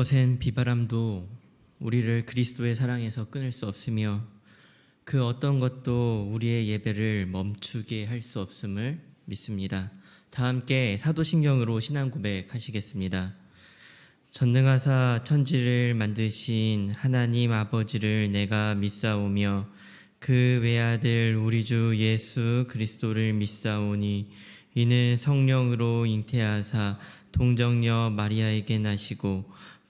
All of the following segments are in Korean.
거센 비바람도 우리를 그리스도의 사랑에서 끊을 수 없으며 그 어떤 것도 우리의 예배를 멈추게 할 수 없음을 믿습니다. 다 함께 사도신경으로 신앙 고백하시겠습니다. 전능하사 천지를 만드신 하나님 아버지를 내가 믿사오며 그 외아들 우리 주 예수 그리스도를 믿사오니 이는 성령으로 잉태하사 동정녀 마리아에게 나시고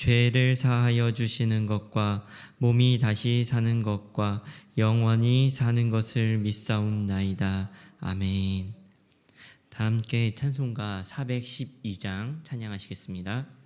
죄를 사하여 주시는 것과 몸이 다시 사는 것과 영원히 사는 것을 믿사옵나이다. 아멘. 다 함께 찬송가 412장 찬양하시겠습니다.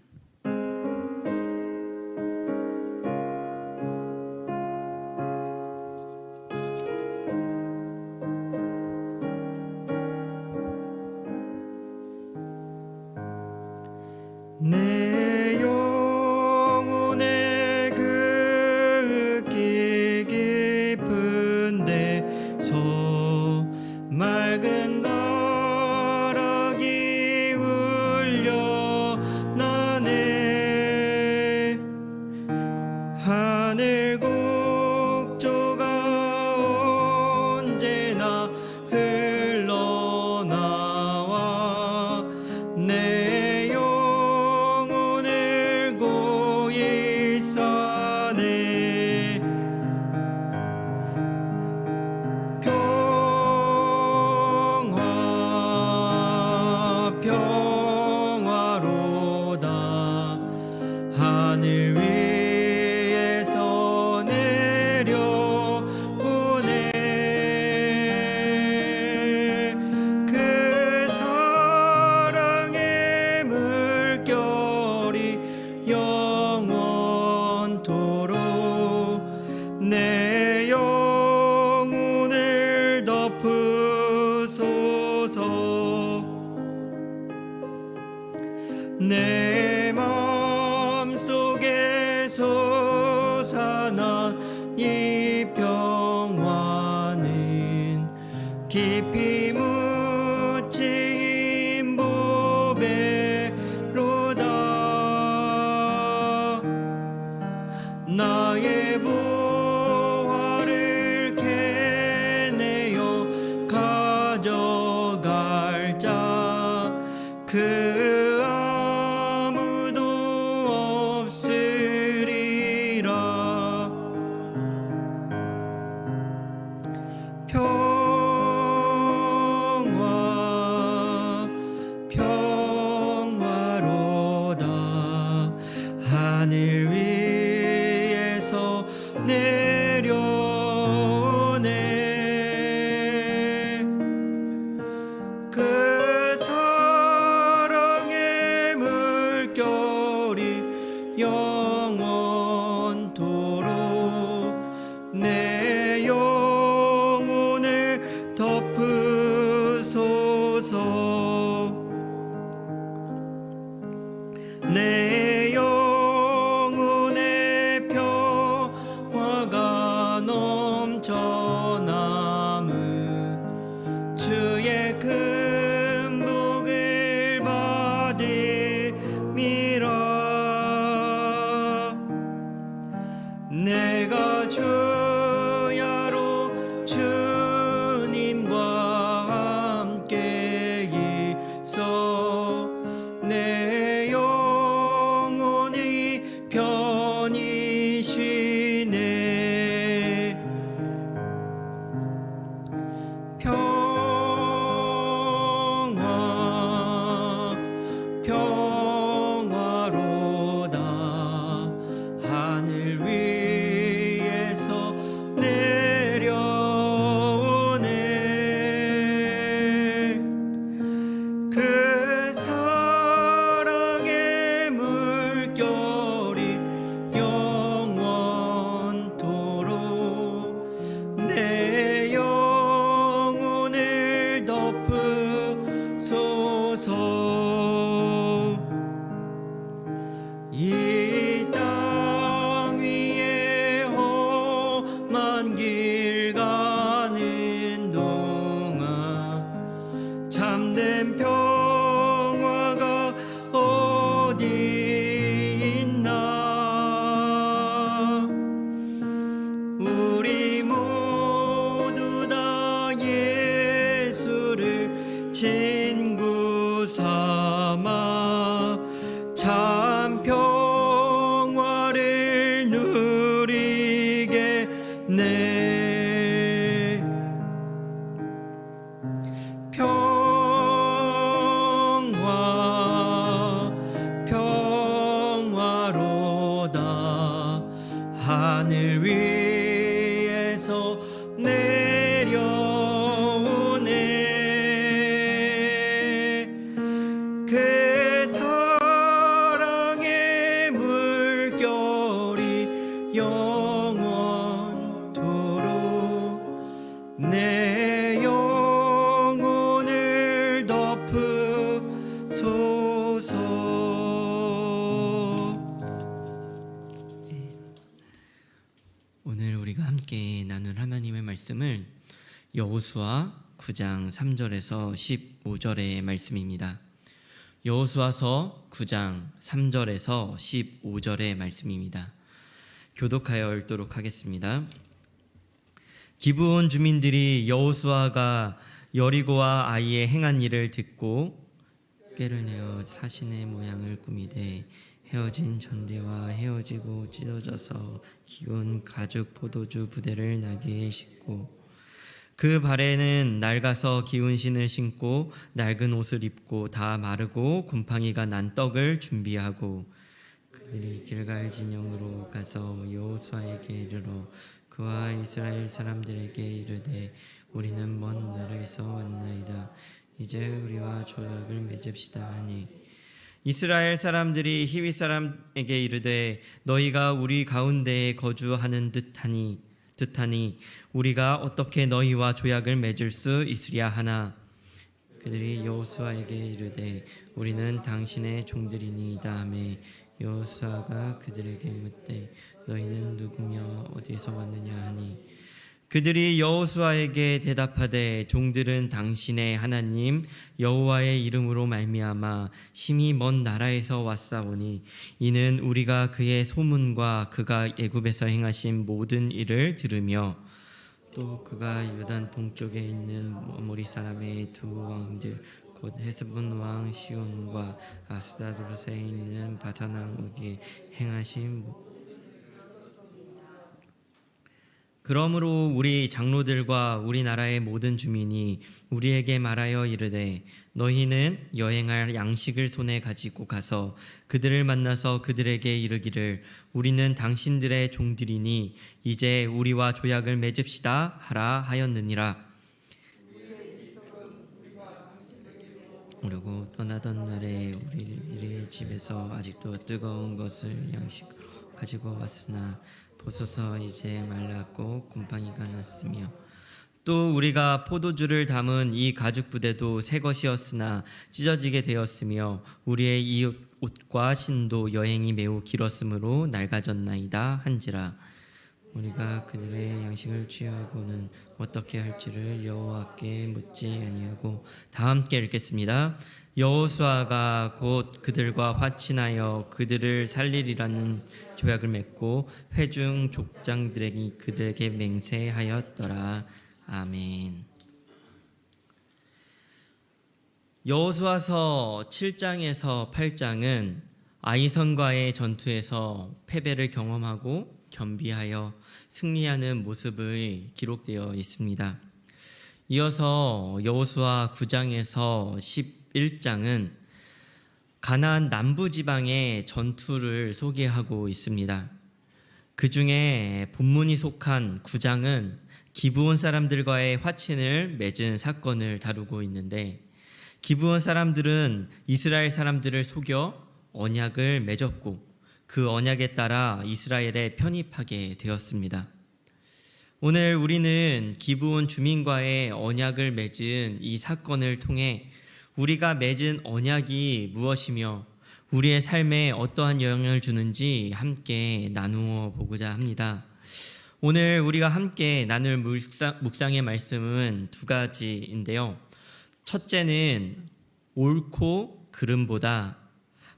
나의 보 만길 가. 내려 여호수아 9장 3절에서 15절의 말씀입니다. 여호수아서 9장 3절에서 15절의 말씀입니다. 교독하여 읽도록 하겠습니다. 기브온 주민들이 여호수아가 여리고와 아이의 행한 일을 듣고 꾀를 내어 사신의 모양을 꾸미되 헤어진 전대와 헤어지고 찢어져서 기운 가죽 포도주 부대를 나귀에 싣고 그 발에는 낡아서 기운 신을 신고 낡은 옷을 입고 다 마르고 곰팡이가 난 떡을 준비하고 그들이 길갈 진영으로 가서 여호수아에게 이르러 그와 이스라엘 사람들에게 이르되 우리는 먼 나라에서 왔나이다. 이제 우리와 조약을 맺읍시다 하니 이스라엘 사람들이 히위 사람에게 이르되 너희가 우리 가운데에 거주하는 듯하니 듯하니 우리가 어떻게 너희와 조약을 맺을 수 있으랴 하나. 그들이 여호수아에게 이르되 우리는 당신의 종들이니이다 하매 여호수아가 그들에게 묻되 너희는 누구며 어디에서 왔느냐 하니 그들이 여호수아에게 대답하되 종들은 당신의 하나님 여호와의 이름으로 말미암아 심히 먼 나라에서 왔사오니 이는 우리가 그의 소문과 그가 애굽에서 행하신 모든 일을 들으며 또 그가 요단 동쪽에 있는 모리 사람의 두 왕들 곧 헤스본 왕 시온과 아스다드롯에 있는 바산 왕에게 행하신 모- 그러므로 우리 장로들과 우리나라의 모든 주민이 우리에게 말하여 이르되 너희는 여행할 양식을 손에 가지고 가서 그들을 만나서 그들에게 이르기를 우리는 당신들의 종들이니 이제 우리와 조약을 맺읍시다 하라 하였느니라. 그리고 떠나던 날에 우리들의 집에서 아직도 뜨거운 것을 양식으로 가지고 왔으나 보소서 이제 말랐고 곰팡이가 났으며 또 우리가 포도주를 담은 이 가죽 부대도 새 것이었으나 찢어지게 되었으며 우리의 이 옷과 신도 여행이 매우 길었으므로 낡아졌나이다 한지라 우리가 그들의 양식을 취하고는 어떻게 할지를 여호와께 묻지 아니하고 다 함께 읽겠습니다. 여호수아가 곧 그들과 화친하여 그들을 살리리라는 조약을 맺고 회중 족장들에게 그들에게 맹세하였더라. 아멘. 여호수아서 7장에서 8장은 아이선과의 전투에서 패배를 경험하고 겸비하여 승리하는 모습을 기록되어 있습니다. 이어서 여호수아 9장에서 11장은 가나안 남부 지방의 전투를 소개하고 있습니다. 그 중에 본문이 속한 9장은 기브온 사람들과의 화친을 맺은 사건을 다루고 있는데 기브온 사람들은 이스라엘 사람들을 속여 언약을 맺었고 그 언약에 따라 이스라엘에 편입하게 되었습니다. 오늘 우리는 기브온 주민과의 언약을 맺은 이 사건을 통해 우리가 맺은 언약이 무엇이며 우리의 삶에 어떠한 영향을 주는지 함께 나누어 보고자 합니다. 오늘 우리가 함께 나눌 묵상, 묵상의 말씀은 두 가지인데요. 첫째는 옳고 그름보다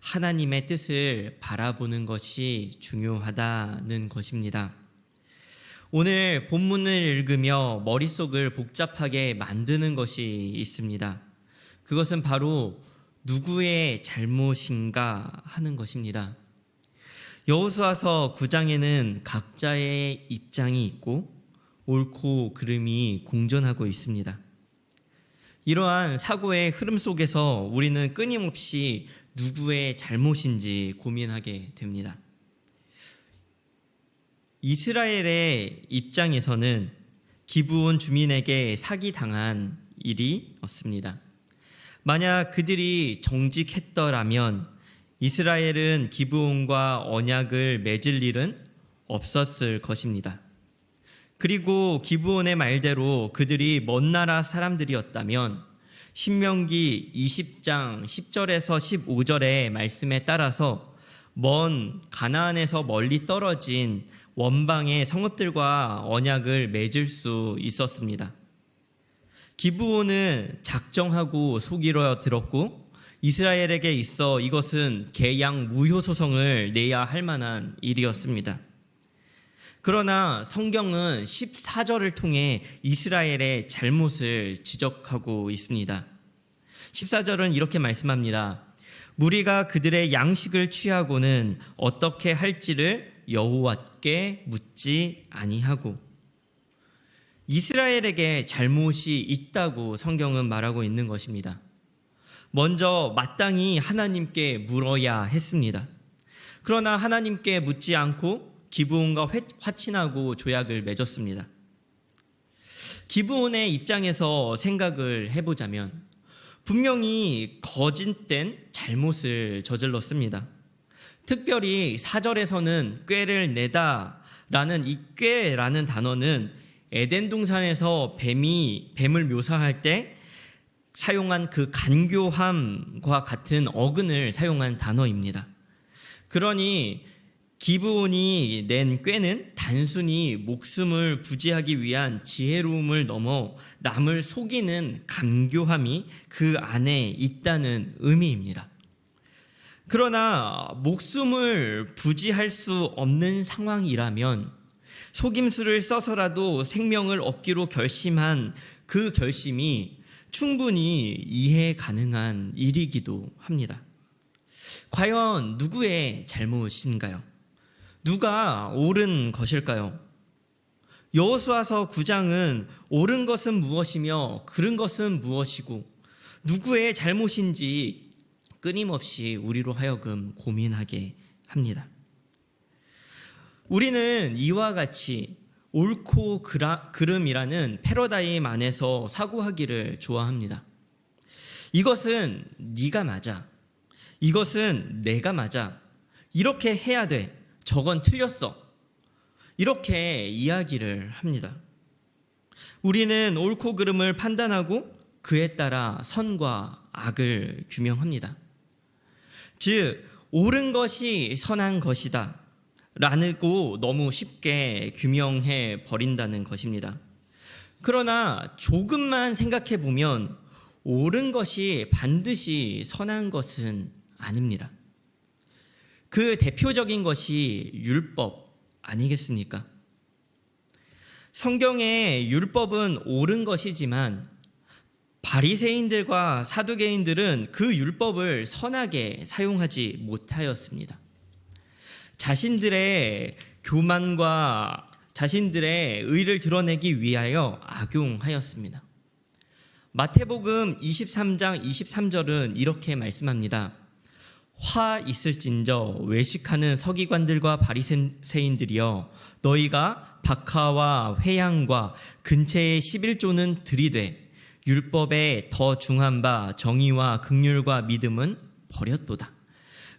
하나님의 뜻을 바라보는 것이 중요하다는 것입니다. 오늘 본문을 읽으며 머릿속을 복잡하게 만드는 것이 있습니다. 그것은 바로 누구의 잘못인가 하는 것입니다. 여호수아서 9장에는 각자의 입장이 있고 옳고 그름이 공존하고 있습니다. 이러한 사고의 흐름 속에서 우리는 끊임없이 누구의 잘못인지 고민하게 됩니다. 이스라엘의 입장에서는 기브온 주민에게 사기당한 일이 없습니다. 만약 그들이 정직했더라면 이스라엘은 기브온과 언약을 맺을 일은 없었을 것입니다. 그리고 기브온의 말대로 그들이 먼 나라 사람들이었다면 신명기 20장 10절에서 15절의 말씀에 따라서 먼 가나안에서 멀리 떨어진 원방의 성읍들과 언약을 맺을 수 있었습니다. 기브온은 작정하고 속이려 들었고 이스라엘에게 있어 이것은 계약 무효 소송을 내야 할 만한 일이었습니다. 그러나 성경은 14절을 통해 이스라엘의 잘못을 지적하고 있습니다. 14절은 이렇게 말씀합니다. 무리가 그들의 양식을 취하고는 어떻게 할지를 여호와께 묻지 아니하고 이스라엘에게 잘못이 있다고 성경은 말하고 있는 것입니다. 먼저 마땅히 하나님께 물어야 했습니다. 그러나 하나님께 묻지 않고 기브온과 화친하고 조약을 맺었습니다. 기브온의 입장에서 생각을 해보자면 분명히 거짓된 잘못을 저질렀습니다. 특별히 사절에서는 꾀를 내다라는 이 꾀라는 단어는 에덴 동산에서 뱀이 뱀을 묘사할 때 사용한 그 간교함과 같은 어근을 사용한 단어입니다. 그러니 기브온이 낸 꾀는 단순히 목숨을 부지하기 위한 지혜로움을 넘어 남을 속이는 간교함이 그 안에 있다는 의미입니다. 그러나 목숨을 부지할 수 없는 상황이라면 속임수를 써서라도 생명을 얻기로 결심한 그 결심이 충분히 이해 가능한 일이기도 합니다. 과연 누구의 잘못인가요? 누가 옳은 것일까요? 여호수아서 9장은 옳은 것은 무엇이며 그른 것은 무엇이고 누구의 잘못인지 끊임없이 우리로 하여금 고민하게 합니다. 우리는 이와 같이 옳고 그라, 그름이라는 패러다임 안에서 사고하기를 좋아합니다. 이것은 네가 맞아. 이것은 내가 맞아. 이렇게 해야 돼. 저건 틀렸어. 이렇게 이야기를 합니다. 우리는 옳고 그름을 판단하고 그에 따라 선과 악을 규명합니다. 즉, 옳은 것이 선한 것이다. 라고 너무 쉽게 규명해 버린다는 것입니다. 그러나 조금만 생각해 보면 옳은 것이 반드시 선한 것은 아닙니다. 그 대표적인 것이 율법 아니겠습니까? 성경의 율법은 옳은 것이지만 바리새인들과 사두개인들은 그 율법을 선하게 사용하지 못하였습니다. 자신들의 교만과 자신들의 의를 드러내기 위하여 악용하였습니다. 마태복음 23장 23절은 이렇게 말씀합니다. 화 있을진저 외식하는 서기관들과 바리새인들이여 너희가 박하와 회양과 근처의 11조는 들이되 율법에 더 중한 바 정의와 극률과 믿음은 버렸도다.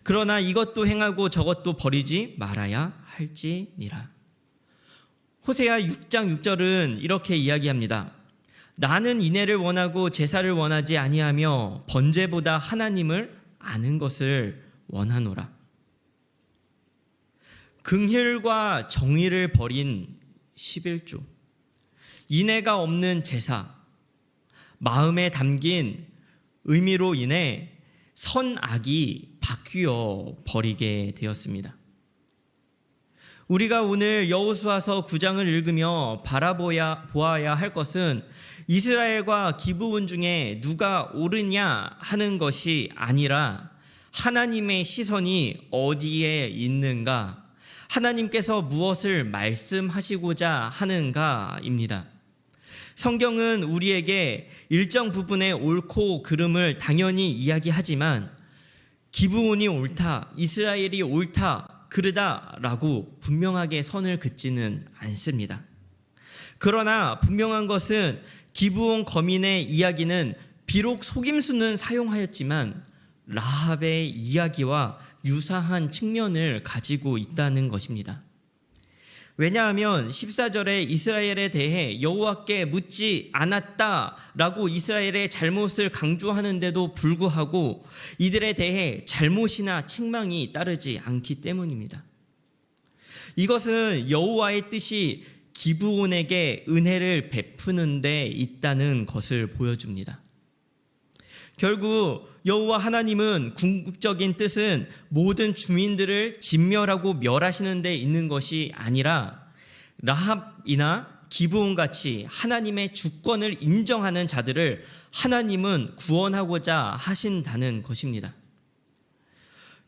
그러나 이것도 행하고 저것도 버리지 말아야 할지니라. 호세아 6장 6절은 이렇게 이야기합니다. 나는 인애를 원하고 제사를 원하지 아니하며 번제보다 하나님을 아는 것을 원하노라. 긍휼과 정의를 버린 11조. 인애가 없는 제사. 마음에 담긴 의미로 인해 선악이 바뀌어 버리게 되었습니다. 우리가 오늘 여호수아서 9장을 읽으며 바라보야 보아야 할 것은 이스라엘과 기브온 중에 누가 옳으냐 하는 것이 아니라 하나님의 시선이 어디에 있는가, 하나님께서 무엇을 말씀하시고자 하는가입니다. 성경은 우리에게 일정 부분의 옳고 그름을 당연히 이야기하지만 기브온이 옳다, 이스라엘이 옳다, 그르다라고 분명하게 선을 긋지는 않습니다. 그러나 분명한 것은 기브온 거민의 이야기는 비록 속임수는 사용하였지만 라합의 이야기와 유사한 측면을 가지고 있다는 것입니다. 왜냐하면 14절에 이스라엘에 대해 여호와께 묻지 않았다라고 이스라엘의 잘못을 강조하는데도 불구하고 이들에 대해 잘못이나 책망이 따르지 않기 때문입니다. 이것은 여호와의 뜻이 기브온에게 은혜를 베푸는 데 있다는 것을 보여줍니다. 결국 여호와 하나님은 궁극적인 뜻은 모든 주민들을 진멸하고 멸하시는 데 있는 것이 아니라 라합이나 기브온 같이 하나님의 주권을 인정하는 자들을 하나님은 구원하고자 하신다는 것입니다.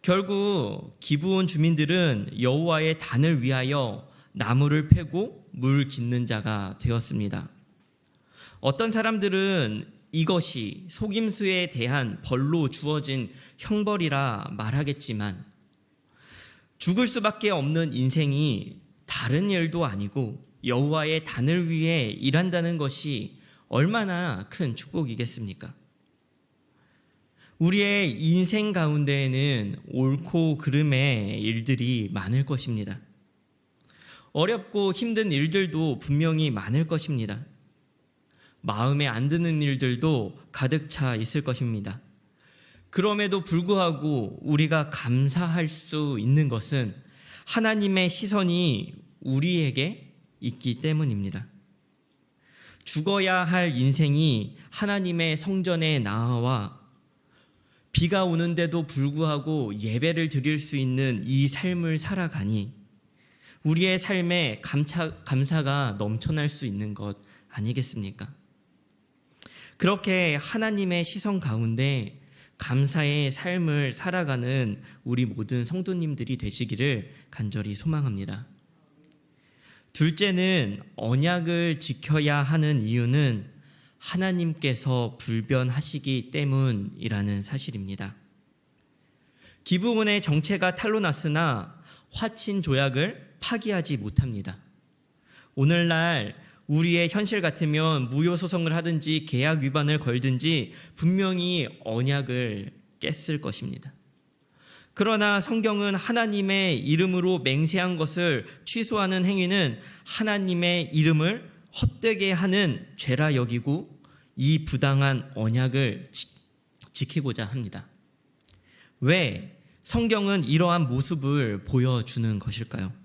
결국 기브온 주민들은 여호와의 단을 위하여 나무를 패고 물 짓는 자가 되었습니다. 어떤 사람들은 이것이 속임수에 대한 벌로 주어진 형벌이라 말하겠지만 죽을 수밖에 없는 인생이 다른 일도 아니고 여호와의 단을 위해 일한다는 것이 얼마나 큰 축복이겠습니까? 우리의 인생 가운데에는 옳고 그름의 일들이 많을 것입니다. 어렵고 힘든 일들도 분명히 많을 것입니다. 마음에 안 드는 일들도 가득 차 있을 것입니다. 그럼에도 불구하고 우리가 감사할 수 있는 것은 하나님의 시선이 우리에게 있기 때문입니다. 죽어야 할 인생이 하나님의 성전에 나와 비가 오는데도 불구하고 예배를 드릴 수 있는 이 삶을 살아가니 우리의 삶에 감차, 감사가 넘쳐날 수 있는 것 아니겠습니까? 그렇게 하나님의 시선 가운데 감사의 삶을 살아가는 우리 모든 성도님들이 되시기를 간절히 소망합니다. 둘째는 언약을 지켜야 하는 이유는 하나님께서 불변하시기 때문이라는 사실입니다. 기부원의 정체가 탄로 났으나 화친 조약을 파기하지 못합니다. 오늘날 우리의 현실 같으면 무효 소송을 하든지 계약 위반을 걸든지 분명히 언약을 깼을 것입니다. 그러나 성경은 하나님의 이름으로 맹세한 것을 취소하는 행위는 하나님의 이름을 헛되게 하는 죄라 여기고 이 부당한 언약을 지, 키고자 합니다. 왜 성경은 이러한 모습을 보여주는 것일까요?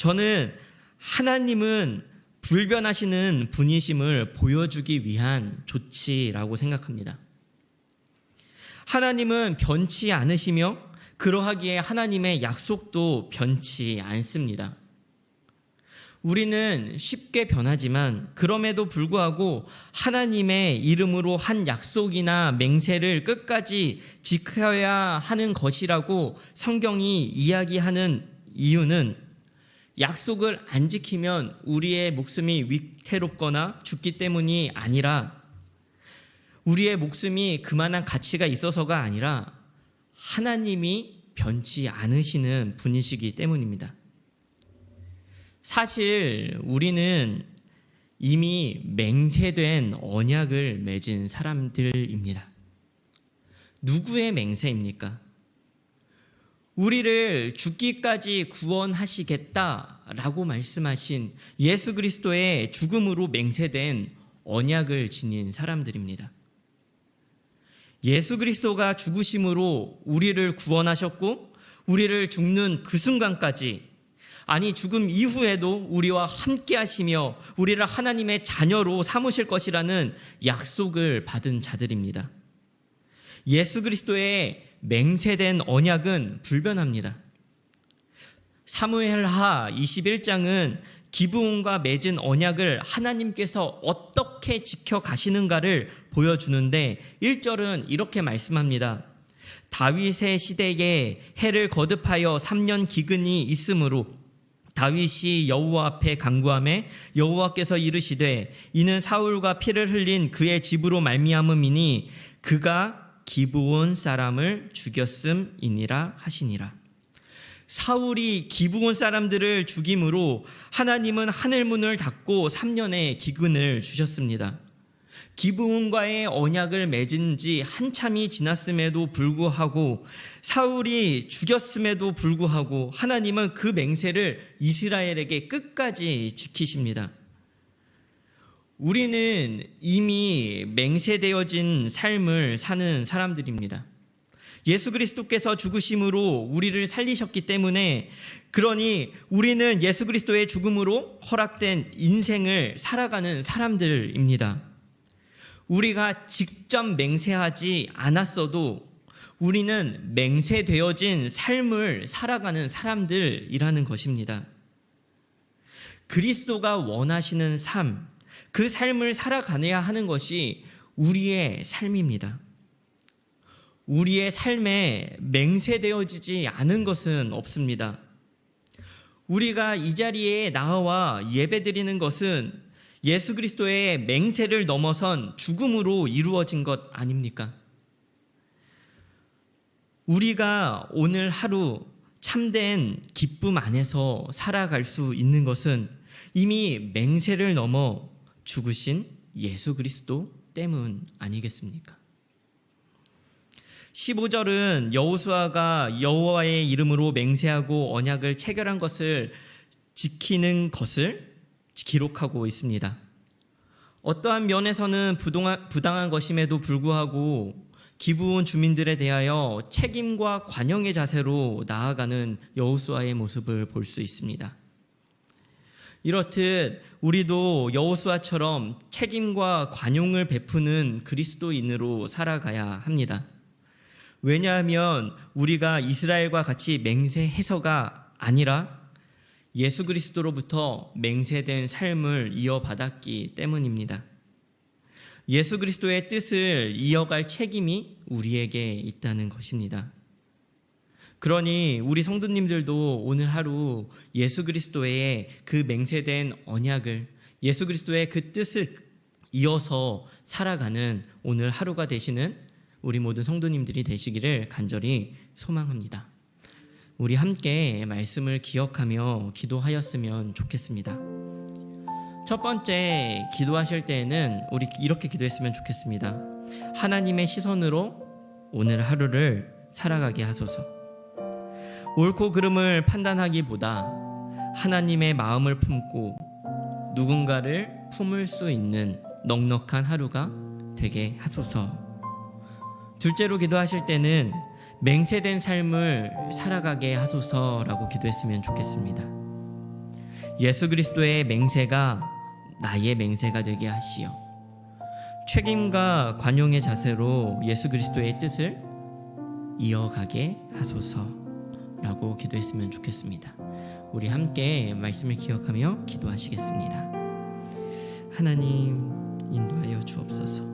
저는 하나님은 불변하시는 분이심을 보여주기 위한 조치라고 생각합니다. 하나님은 변치 않으시며 그러하기에 하나님의 약속도 변치 않습니다. 우리는 쉽게 변하지만 그럼에도 불구하고 하나님의 이름으로 한 약속이나 맹세를 끝까지 지켜야 하는 것이라고 성경이 이야기하는 이유는 약속을 안 지키면 우리의 목숨이 위태롭거나 죽기 때문이 아니라 우리의 목숨이 그만한 가치가 있어서가 아니라 하나님이 변치 않으시는 분이시기 때문입니다. 사실 우리는 이미 맹세된 언약을 맺은 사람들입니다. 누구의 맹세입니까? 우리를 죽기까지 구원하시겠다라고 말씀하신 예수 그리스도의 죽음으로 맹세된 언약을 지닌 사람들입니다. 예수 그리스도가 죽으심으로 우리를 구원하셨고 우리를 죽는 그 순간까지 아니 죽음 이후에도 우리와 함께 하시며 우리를 하나님의 자녀로 삼으실 것이라는 약속을 받은 자들입니다. 예수 그리스도의 맹세된 언약은 불변합니다. 사무엘하 21장은 기브온과 맺은 언약을 하나님께서 어떻게 지켜 가시는가를 보여주는데 1절은 이렇게 말씀합니다. 다윗의 시대에 해를 거듭하여 3년 기근이 있으므로 다윗이 여호와 앞에 간구함에 여호와께서 이르시되 이는 사울과 피를 흘린 그의 집으로 말미암음이니 그가 기브온 사람을 죽였음이니라 하시니라. 사울이 기브온 사람들을 죽임으로 하나님은 하늘 문을 닫고 3년의 기근을 주셨습니다. 기브온과의 언약을 맺은 지 한참이 지났음에도 불구하고 사울이 죽였음에도 불구하고 하나님은 그 맹세를 이스라엘에게 끝까지 지키십니다. 우리는 이미 맹세되어진 삶을 사는 사람들입니다. 예수 그리스도께서 죽으심으로 우리를 살리셨기 때문에 그러니 우리는 예수 그리스도의 죽음으로 허락된 인생을 살아가는 사람들입니다. 우리가 직접 맹세하지 않았어도 우리는 맹세되어진 삶을 살아가는 사람들이라는 것입니다. 그리스도가 원하시는 삶, 그 삶을 살아가야 하는 것이 우리의 삶입니다. 우리의 삶에 맹세되어지지 않은 것은 없습니다. 우리가 이 자리에 나와 예배드리는 것은 예수 그리스도의 맹세를 넘어선 죽음으로 이루어진 것 아닙니까? 우리가 오늘 하루 참된 기쁨 안에서 살아갈 수 있는 것은 이미 맹세를 넘어 죽으신 예수 그리스도 때문 아니겠습니까? 15절은 여호수아가 여호와의 이름으로 맹세하고 언약을 체결한 것을 지키는 것을 기록하고 있습니다. 어떠한 면에서는 부당한 것임에도 불구하고 기부온 주민들에 대하여 책임과 관용의 자세로 나아가는 여호수아의 모습을 볼 수 있습니다. 이렇듯 우리도 여호수아처럼 책임과 관용을 베푸는 그리스도인으로 살아가야 합니다. 왜냐하면 우리가 이스라엘과 같이 맹세해서가 아니라 예수 그리스도로부터 맹세된 삶을 이어받았기 때문입니다. 예수 그리스도의 뜻을 이어갈 책임이 우리에게 있다는 것입니다. 그러니 우리 성도님들도 오늘 하루 예수 그리스도의 그 맹세된 언약을 예수 그리스도의 그 뜻을 이어서 살아가는 오늘 하루가 되시는 우리 모든 성도님들이 되시기를 간절히 소망합니다. 우리 함께 말씀을 기억하며 기도하였으면 좋겠습니다. 첫 번째 기도하실 때에는 우리 이렇게 기도했으면 좋겠습니다. 하나님의 시선으로 오늘 하루를 살아가게 하소서. 옳고 그름을 판단하기보다 하나님의 마음을 품고 누군가를 품을 수 있는 넉넉한 하루가 되게 하소서. 둘째로 기도하실 때는 맹세된 삶을 살아가게 하소서라고 기도했으면 좋겠습니다. 예수 그리스도의 맹세가 나의 맹세가 되게 하시어 책임과 관용의 자세로 예수 그리스도의 뜻을 이어가게 하소서 라고 기도했으면 좋겠습니다. 우리 함께 말씀을 기억하며 기도하시겠습니다. 하나님 인도하여 주옵소서.